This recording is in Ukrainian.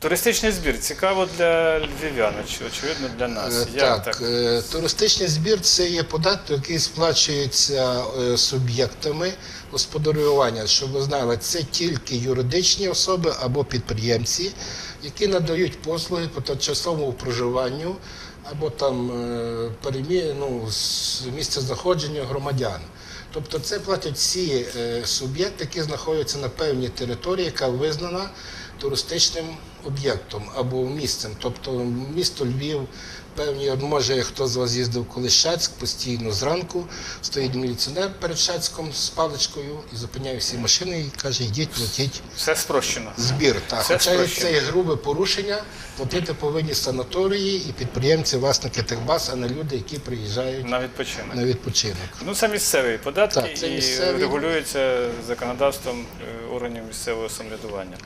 Туристичний збір цікаво для львів'ян, оч- очевидно для нас. Е, Як Так, е, туристичний збір це є податок, який сплачується е, суб'єктами господарювання. Щоб ви знали, це тільки юридичні особи або підприємці, які надають послуги по тимчасовому проживанню або там перемі... ну, місця знаходження громадян. Тобто це платять всі суб'єкти, які знаходяться на певній території, яка визнана туристичним об'єктом або місцем. Тобто місто Львів, певні, може хто з вас їздив колись Шацьк, постійно зранку стоїть міліціонер перед Шацьком з паличкою і зупиняє всі машини і каже, йдіть, платіть все спрощено. збір. Так, Це хоча спрощено. це є грубе порушення, платити повинні санаторії і підприємці, власники тих баз, а не люди, які приїжджають На відпочинок. на відпочинок. Ну, це місцеві податки Так, це і місцеві. регулюються законодавством е, органів місцевого самоврядування.